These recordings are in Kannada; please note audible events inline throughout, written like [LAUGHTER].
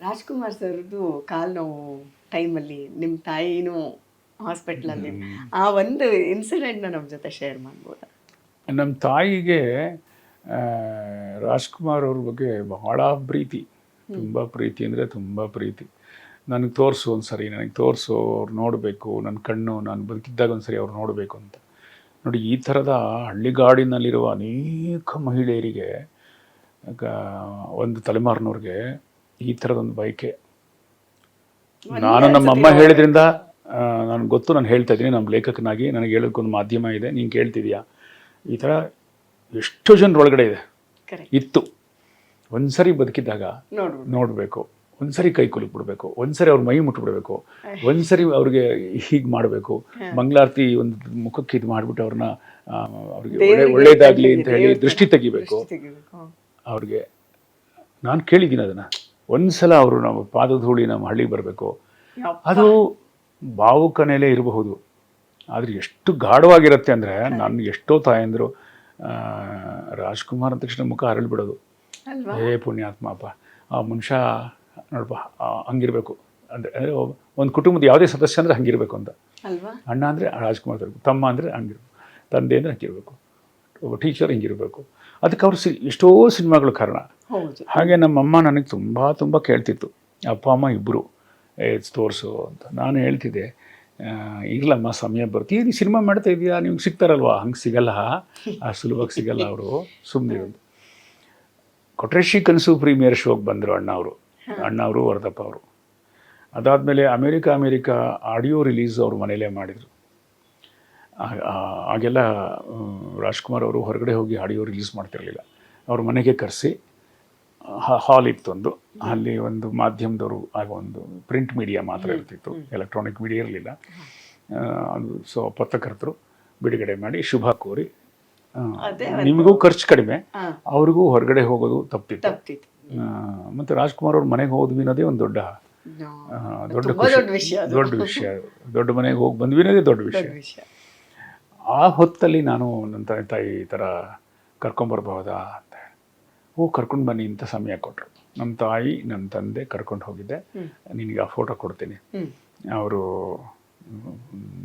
ರಾಜ್ಕುಮಾರ್ ಸರ್ದು ಕಾಲು ನೋವು ಟೈಮಲ್ಲಿ ನಿಮ್ಮ ತಾಯಿನೂ ಹಾಸ್ಪಿಟ್ಲಲ್ಲಿ ಆ ಒಂದು ಇನ್ಸಿಡೆಂಟ್ನ ನಮ್ಮ ಜೊತೆ ಶೇರ್ ಮಾಡ್ಬೋದಾ? ನಮ್ಮ ತಾಯಿಗೆ ರಾಜ್ಕುಮಾರ್ ಅವ್ರ ಬಗ್ಗೆ ಬಹಳ ಪ್ರೀತಿ. ತುಂಬ ಪ್ರೀತಿ ಅಂದರೆ ತುಂಬ ಪ್ರೀತಿ. ನನಗೆ ತೋರಿಸು ಒಂದು ಸರಿ ನನಗೆ ತೋರಿಸು ಅವ್ರು ನೋಡಬೇಕು ನನ್ನ ಕಣ್ಣು ನಾನು ಬದುಕಿದ್ದಾಗ ಒಂದು ಸರಿ ಅವ್ರು ನೋಡಬೇಕು ಅಂತ. ನೋಡಿ ಈ ಥರದ ಹಳ್ಳಿಗಾಡಿನಲ್ಲಿರುವ ಅನೇಕ ಮಹಿಳೆಯರಿಗೆ ಒಂದು ತಲೆಮಾರಿನವ್ರಿಗೆ ಈ ಥರದೊಂದು ಬಯಕೆ. ನಾನು ನಮ್ಮ ಅಮ್ಮ ಹೇಳಿದ್ರಿಂದ ನನಗೆ ಗೊತ್ತು ನಾನು ಹೇಳ್ತಾ ಇದ್ದೀನಿ ನಮ್ಮ ಲೇಖಕನಾಗಿ ನನಗೆ ಹೇಳೋಕ್ಕೊಂದು ಮಾಧ್ಯಮ ಇದೆ ನೀನು ಕೇಳ್ತಿದ್ಯಾ? ಈ ಥರ ಎಷ್ಟೋ ಜನರ ಒಳಗಡೆ ಇದೆ ಇತ್ತು. ಒಂದ್ಸರಿ ಬದುಕಿದ್ದಾಗ ನೋಡ್ಬೇಕು. ಒಂದ್ಸರಿ ಕೈ ಕುಲುಕ್ ಬಿಡಬೇಕು ಒಂದ್ಸರಿ ಅವ್ರ ಮೈ ಮುಟ್ಬಿಡ್ಬೇಕು. ಒಂದ್ಸರಿ ಅವ್ರಿಗೆ ಹೀಗೆ ಮಾಡಬೇಕು. ಮಂಗಳಾರತಿ ಒಂದು ಮುಖಕ್ಕೆ ಇದು ಮಾಡಿಬಿಟ್ಟು ಅವ್ರನ್ನ ಅವ್ರಿಗೆ ಒಳ್ಳೆ ಒಳ್ಳೇದಾಗ್ಲಿ ಅಂತ ಹೇಳಿ ದೃಷ್ಟಿ ತೆಗಿಬೇಕು. ಅವ್ರಿಗೆ ನಾನು ಕೇಳಿದ್ದೀನಿ ಅದನ್ನು. ಒಂದ್ಸಲ ಅವರು ನಮ್ಮ ಪಾದಧೂಳಿ ನಮ್ಮ ಹಳ್ಳಿಗೆ ಬರಬೇಕು. ಅದು ಭಾವುಕನೆಲೆ ಇರಬಹುದು. ಆದರೆ ಎಷ್ಟು ಗಾಢವಾಗಿರುತ್ತೆ ಅಂದರೆ ನಾನು ಎಷ್ಟೋ ತಾಯಂದರು ರಾಜ್ಕುಮಾರ್ ಅಂದ ತಕ್ಷಣ ಮುಖ ಹರಳಿಬಿಡೋದು. ಹೇ ಏ ಪುಣ್ಯಾತ್ಮ ಅಪ್ಪ ಆ ಮನುಷ್ಯ ನೋಡಪ್ಪ ಹಂಗಿರಬೇಕು. ಅಂದರೆ ಒಂದು ಕುಟುಂಬದ ಯಾವುದೇ ಸದಸ್ಯ ಅಂದರೆ ಹಂಗಿರಬೇಕು ಅಂತ. ಅಣ್ಣ ಅಂದರೆ ರಾಜ್ಕುಮಾರ್ ತಮ್ಮ ಅಂದರೆ ಹಂಗಿರ್ಬೇಕು ತಂದೆ ಅಂದರೆ ಹಂಗಿರಬೇಕು ಒಬ್ಬ ಟೀಚರ್ ಹಿಂಗಿರಬೇಕು. ಅದಕ್ಕೆ ಅವರು ಸಿ ಎಷ್ಟೋ ಸಿನಿಮಾಗಳು ಕಾರಣ. ಹಾಗೆ ನಮ್ಮಮ್ಮ ನನಗೆ ತುಂಬ ತುಂಬ ಕೇಳ್ತಿತ್ತು. ಅಪ್ಪ ಅಮ್ಮ ಇಬ್ಬರು ಏಜ್ ತೋರಿಸು ಅಂತ. ನಾನು ಹೇಳ್ತಿದ್ದೆ ಈಗಲಮ್ಮ ಸಮಯ ಬರುತ್ತೆ. ನೀನು ಸಿನಿಮಾ ಮಾಡ್ತಾ ಇದೆಯಾ? ನಿಮ್ಗೆ ಸಿಗ್ತಾರಲ್ವಾ? ಹಂಗೆ ಸಿಗಲ್ಲ. ಆ ಸುಲಭವಾಗಿ ಸಿಗಲ್ಲ ಅವರು. ಸುಮ್ಮನೆ ಕೊಟ್ರೇಶಿ ಕನಸು ಪ್ರೀಮಿಯರ್ ಶೋಗೆ ಬಂದರು ಅಣ್ಣ ಅವರು. ಅಣ್ಣ ಅವರು ವರದಪ್ಪ ಅವರು. ಅದಾದಮೇಲೆ ಅಮೇರಿಕಾ ಅಮೇರಿಕಾ ಆಡಿಯೋ ರಿಲೀಸ್ ಅವ್ರ ಮನೇಲೇ ಮಾಡಿದರು. ಆಗೆಲ್ಲ ರಾಜ್ಕುಮಾರ್ ಅವರು ಹೊರಗಡೆ ಹೋಗಿ ಆಡಿಯೋ ರಿಲೀಸ್ ಮಾಡ್ತಿರಲಿಲ್ಲ. ಅವ್ರ ಮನೆಗೆ ಕರೆಸಿ ಹಾಲ್ ಇತ್ತೊಂದು. ಅಲ್ಲಿ ಒಂದು ಮಾಧ್ಯಮದವರು ಆಗ ಒಂದು ಪ್ರಿಂಟ್ ಮೀಡಿಯಾ ಮಾತ್ರ ಇರ್ತಿತ್ತು. ಎಲೆಕ್ಟ್ರಾನಿಕ್ ಮೀಡಿಯಾ ಇರಲಿಲ್ಲ. ಅದು ಸೊ ಪತ್ರಕರ್ತರು ಬಿಡುಗಡೆ ಮಾಡಿ ಶುಭ ಕೋರಿ ನಿಮಗೂ ಖರ್ಚು ಕಡಿಮೆ. ಅವ್ರಿಗೂ ಹೊರಗಡೆ ಹೋಗೋದು ತಪ್ಪಿತ್ತು. ಮತ್ತು ರಾಜ್ಕುಮಾರ್ ಅವ್ರ ಮನೆಗೆ ಹೋದ್ವಿ ಅನ್ನೋದೇ ಒಂದು ದೊಡ್ಡ ದೊಡ್ಡ ವಿಷಯ ದೊಡ್ಡ ವಿಷಯ. ದೊಡ್ಡ ಮನೆಗೆ ಹೋಗಿ ಬಂದ್ವಿ ಅನ್ನೋದೇ ದೊಡ್ಡ ವಿಷಯ. ಆ ಹೊತ್ತಲ್ಲಿ ನಾನು ನನ್ನ ತಂದೆ ತಾಯಿ ಈ ಥರ ಕರ್ಕೊಂಬರ್ಬಹುದಾ ಅಂತ ಓ ಕರ್ಕೊಂಡು ಬನ್ನಿ ಅಂತ ಸಮಯ ಕೊಟ್ಟರು ನಮ್ಮ ತಾಯಿ ನನ್ನ ತಂದೆ ಕರ್ಕೊಂಡು ಹೋಗಿದ್ದೆ. ನಿನಗೆ ಆ ಫೋಟೋ ಕೊಡ್ತೀನಿ. ಅವರು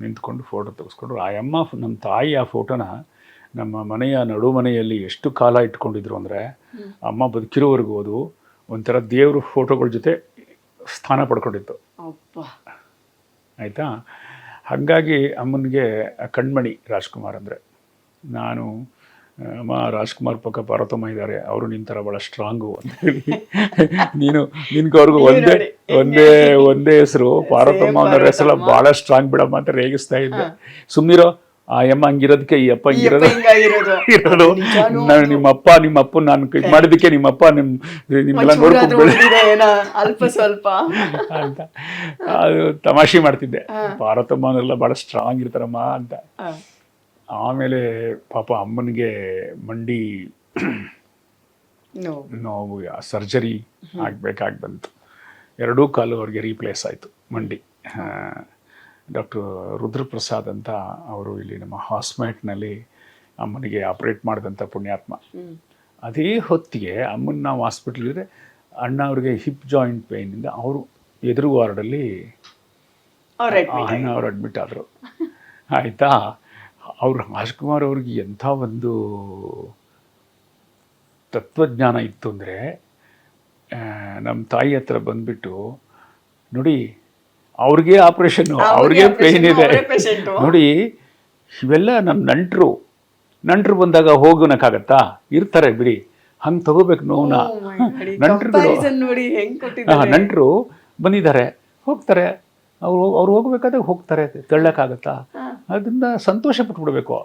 ನಿಂತ್ಕೊಂಡು ಫೋಟೋ ತೆಗೆಸ್ಕೊಂಡ್ರು. ಆ ಅಮ್ಮ ನಮ್ಮ ತಾಯಿ ಆ ಫೋಟೋನ ನಮ್ಮ ಮನೆಯ ನಡು ಮನೆಯಲ್ಲಿ ಎಷ್ಟು ಕಾಲ ಇಟ್ಕೊಂಡಿದ್ರು ಅಂದರೆ ಅಮ್ಮ ಬದುಕಿರೋವರೆಗೂ ಅದು ಒಂಥರ ದೇವ್ರ ಫೋಟೋಗಳ ಜೊತೆ ಸ್ಥಾನ ಪಡ್ಕೊಂಡಿತ್ತು. ಆಯಿತಾ? ಹಾಗಾಗಿ ಅಮ್ಮನಿಗೆ ಕಣ್ಮಣಿ ರಾಜ್ಕುಮಾರ್ ಅಂದರೆ. ನಾನು ಅಮ್ಮ ರಾಜ್ಕುಮಾರ್ ಪಕ್ಕ ಪಾರ್ವತಮ್ಮ ಇದ್ದಾರೆ ಅವರು ನಿಂತರ ಭಾಳ ಸ್ಟ್ರಾಂಗು ಅಂತ ಹೇಳಿ. [LAUGHS] ನೀನು ನಿನ್ಗೆ ಅವ್ರಿಗೂ ಒಂದೇ ಒಂದೇ ಒಂದೇ ಹೆಸರು ಪಾರ್ವತಮ್ಮ ಅನ್ನೋ ಹೆಸರು ಭಾಳ ಸ್ಟ್ರಾಂಗ್ ಬಿಡಮ್ಮ ಅಂತ ರೇಗಿಸ್ತಾ ಇದ್ದೆ. ಸುಮ್ಮನಿರೋ ಆ ಅಮ್ಮ ಹಂಗಿರೋದಕ್ಕೆ ಈ ಅಪ್ಪ ಹಂಗಿರೋದು ಇರೋದು. ನಾನು ನಿಮ್ಮ ಅಪ್ಪ ನಿಮ್ಮ ಅಪ್ಪ ನಾನು ಇದು ಮಾಡಿದ್ದಕ್ಕೆ ನಿಮ್ಮ ಅಪ್ಪ ನಿಮ್ಮ ನಿಮ್ಮೆಲ್ಲ ನೋಡ್ಕೊಂಡು ಅಲ್ಪ ಸ್ವಲ್ಪ. ಅಂತ. ಅದು ತಮಾಷೆ ಮಾಡ್ತಿದ್ದೆ. ಭಾರತಮ್ಮನೆಲ್ಲ ಭಾಳ ಸ್ಟ್ರಾಂಗ್ ಇರ್ತಾರಮ್ಮ ಅಂತ. ಆಮೇಲೆ ಪಾಪ ಅಮ್ಮನಿಗೆ ಮಂಡಿ ನೋವು. ಸರ್ಜರಿ ಆಗಬೇಕಾಗಿ ಬಂತು. ಎರಡೂ ಕಾಲು ಅವ್ರಿಗೆ ರೀಪ್ಲೇಸ್ ಆಯಿತು ಮಂಡಿ. ಡಾಕ್ಟರ್ ರುದ್ರಪ್ರಸಾದ್ ಅಂತ ಅವರು ಇಲ್ಲಿ ನಮ್ಮ ಹಾಸ್ಮೆಟ್ನಲ್ಲಿ ಅಮ್ಮನಿಗೆ ಆಪ್ರೇಟ್ ಮಾಡಿದಂಥ ಪುಣ್ಯಾತ್ಮ. ಅದೇ ಹೊತ್ತಿಗೆ ಅಮ್ಮನ ನಾವು ಹಾಸ್ಪಿಟ್ಲಿದ್ರೆ ಅಣ್ಣ ಅವ್ರಿಗೆ ಹಿಪ್ ಜಾಯಿಂಟ್ ಪೇಯ್ನಿಂದ ಅವರು ಎದುರು ವಾರ್ಡಲ್ಲಿ ಅಣ್ಣ ಅವರು ಅಡ್ಮಿಟ್ ಆದರು. [LAUGHS] ಆಯಿತಾ? ಅವ್ರು ರಾಜ್ಕುಮಾರ್ ಅವ್ರಿಗೆ ಎಂಥ ಒಂದು ತತ್ವಜ್ಞಾನ ಇತ್ತು ಅಂದರೆ ನಮ್ಮ ತಾಯಿ ಹತ್ರ ಬಂದುಬಿಟ್ಟು ನೋಡಿ ಅವ್ರಿಗೆ ಆಪ್ರೇಷನ್ನು ಅವ್ರಿಗೆ ಪೇಯ್ನ್ ಇದೆ. ನೋಡಿ ಇವೆಲ್ಲ ನಮ್ಮ ನಂಟರು. ನಂಟರು ಬಂದಾಗ ಹೋಗೋನಕ್ಕಾಗತ್ತಾ ಇರ್ತಾರೆ ಬಿಡಿ. ಹಂಗೆ ತಗೋಬೇಕು ನೋವನ್ನ ನಂಟರು ನೋಡಿ ಹೆಂಗ್ ಕೊಟ್ಟಿದ್ದಾರೆ. ನಂಟರು ಬಂದಿದ್ದಾರೆ. ಹೋಗ್ತಾರೆ. ಅವ್ರು ಅವ್ರು ಹೋಗ್ಬೇಕಾದ್ರೆ ಹೋಗ್ತಾರೆ. ತಳ್ಳಕ್ಕಾಗತ್ತಾ? ಅದನ್ನ ಸಂತೋಷ ಪಟ್ಬಿಡ್ಬೇಕು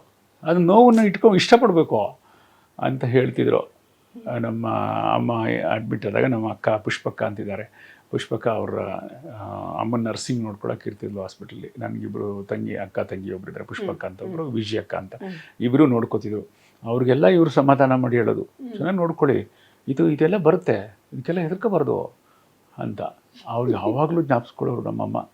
ಅದನ್ನ ನೋವನ್ನು ಇಟ್ಕೊಂಡು ಇಷ್ಟಪಡಬೇಕು ಅಂತ ಹೇಳ್ತಿದ್ರು. ನಮ್ಮ ಅಮ್ಮ ಅಡ್ಮಿಟ್ ಆದಾಗ ನಮ್ಮ ಅಕ್ಕ ಪುಷ್ಪಕ್ಕ ಅಂತಿದ್ದಾರೆ. ಪುಷ್ಪಕ್ಕ ಅವರ ಅಮ್ಮನ ನರ್ಸಿಂಗ್ ನೋಡ್ಕೊಳಕ್ಕೆ ಇರ್ತಿದ್ಲು ಹಾಸ್ಪಿಟಲ್ಲಿ ನನಗಿಬ್ಬರು ತಂಗಿ ಅಕ್ಕ ತಂಗಿ ಒಬ್ರು ಇದ್ದಾರೆ. ಪುಷ್ಪಕ್ಕ ಅಂತ ಒಬ್ಬರು ವಿಜಯ ಅಕ್ಕ ಅಂತ. ಇಬ್ಬರು ನೋಡ್ಕೋತಿದ್ರು. ಅವ್ರಿಗೆಲ್ಲ ಇವರು ಸಮಾಧಾನ ಮಾಡಿ ಹೇಳೋದು. ಚೆನ್ನಾಗಿ ನೋಡ್ಕೊಳ್ಳಿ. ಇದು ಇದೆಲ್ಲ ಬರುತ್ತೆ. ಇದಕ್ಕೆಲ್ಲ ಹೆದರ್ಕೋಬಾರ್ದು ಅಂತ. ಅವ್ರಿಗೆ ಯಾವಾಗಲೂ ಜ್ಞಾಪಿಸ್ಕೊಳ್ಳೋರು ನಮ್ಮಮ್ಮ.